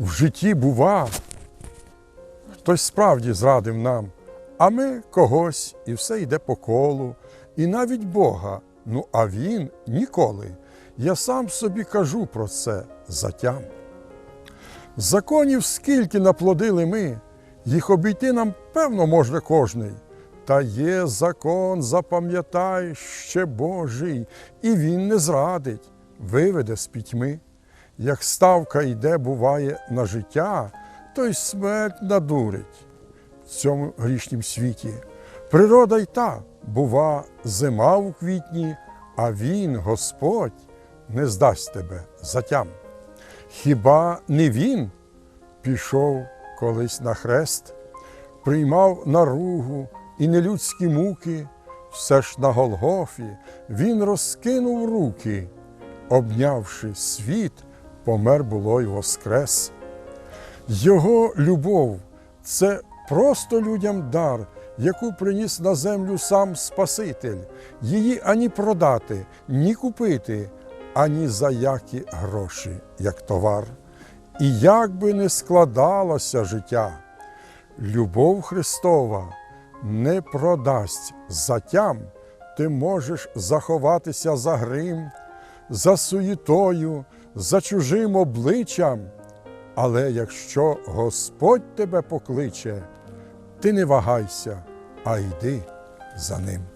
В житті бува, хтось справді зрадив нам, а ми когось, і все йде по колу, і навіть Бога, ну а Він ніколи. Я сам собі кажу про це затям. Законів скільки наплодили ми, їх обійти нам певно може кожний. Та є закон, запам'ятай, ще Божий, і він не зрадить, виведе з пітьми. Як ставка йде, буває, на життя, то й смерть надурить в цьому грішнім світі. Природа й та, бува, зима у квітні, а він, Господь, не здасть тебе затям. Хіба не він пішов колись на хрест, приймав наругу і нелюдські муки, все ж на Голгофі він розкинув руки, обнявши світ, помер було й воскрес. Його любов це просто людям дар, яку приніс на землю сам Спаситель. Її ані продати, ні купити, ані за які гроші, як товар. І як би не складалося життя, любов Христова не продасть затям, ти можеш заховатися за грим, за суєтою, за чужим обличчям. Але якщо Господь тебе покличе, ти не вагайся, а йди за ним.